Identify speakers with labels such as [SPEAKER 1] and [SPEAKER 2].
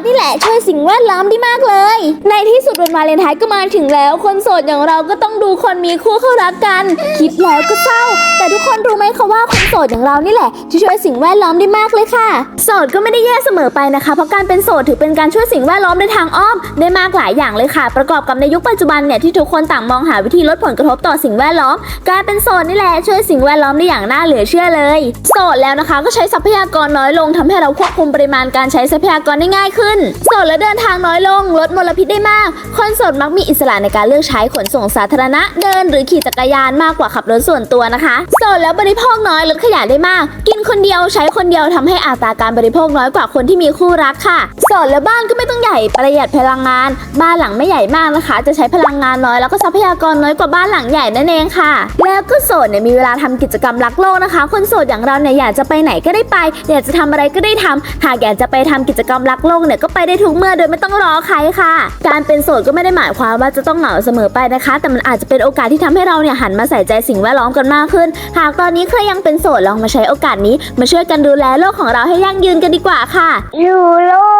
[SPEAKER 1] ดนี่แหละช่วยสิ่งแวดล้อมได้มากเลย ในที่สุดวันวาเลนไทน์ก็มาถึงแล้ว คนโสดอย่างเราก็ต้องดูคนมีคู่เข้ารักกัน คิดแล้วก็เศร้า แต่ทุกคนรู้ไหมคะว่าคนโสดอย่างเรานี่แหละที่ช่วยสิ่งแวดล้อมได้มากเลยค่ะ โสดก็ไม่ได้แย่เสมอไปนะคะ เพราะการเป็นโสดถือเป็นการช่วยสิ่งแวดล้อมในทางอ้อม ได้มากหลายอย่างเลยค่ะ ประกอบกับในยุคปัจจุบันเนี่ยที่ทุกคนต่างมองหาวิธีลดผลกระทบต่อสิ่งแวดล้อม การเป็นโสดนี่แหละช่วยสิ่งแวดล้อมได้อย่างน่าเหลือเชื่อเลย โสดแล้วนะคะ ก็ใช้ทรัพยากรน้อยลงทำให้เราควบคุมปริมาณการใช้ทรัพยากรได้ง่ายขึ้นโสดและเดินทางน้อยลง ลดมลพิษได้มาก คนโสดมักมีอิสระในการเลือกใช้ขนส่งสาธารณะ เดินหรือขี่จักรยานมากกว่าขับรถส่วนตัวนะคะ โสดแล้วบริโภคน้อยลดขยะได้มาก กินคนเดียวใช้คนเดียวทำให้อัตราการบริโภคน้อยกว่าคนที่มีคู่รักค่ะ โสดแล้วบ้านก็ไม่ต้องใหญ่ประหยัดพลังงาน บ้านหลังไม่ใหญ่มากนะคะ จะใช้พลังงานน้อยแล้วก็ทรัพยากรน้อยกว่าบ้านหลังใหญ่นั่นเองค่ะ แล้วก็โสดเนี่ยมีเวลาทำกิจกรรมรักโลกนะคะ คนโสดอย่างเราเนี่ยอยากจะไปไหนก็ได้ไป อยากจะทำอะไรก็ได้ทำหากอยากจะไปทำกิจกรรมรักโลกเนี่ยก็ไปได้ทุกเมื่อโดยไม่ต้องรอใครค่ะ การเป็นโสดก็ไม่ได้หมายความว่าจะต้องเหงาเสมอไปนะคะ แต่มันอาจจะเป็นโอกาสที่ทำให้เราเนี่ยหันมาใส่ใจสิ่งแวดล้อมกันมากขึ้น หากตอนนี้ใครยังเป็นโสดลองมาใช้โอกาสนี้ มาช่วยกันดูแลโลกของเราให้ยั่งยืนกันดีกว่าค่ะ อ
[SPEAKER 2] ยู่โลก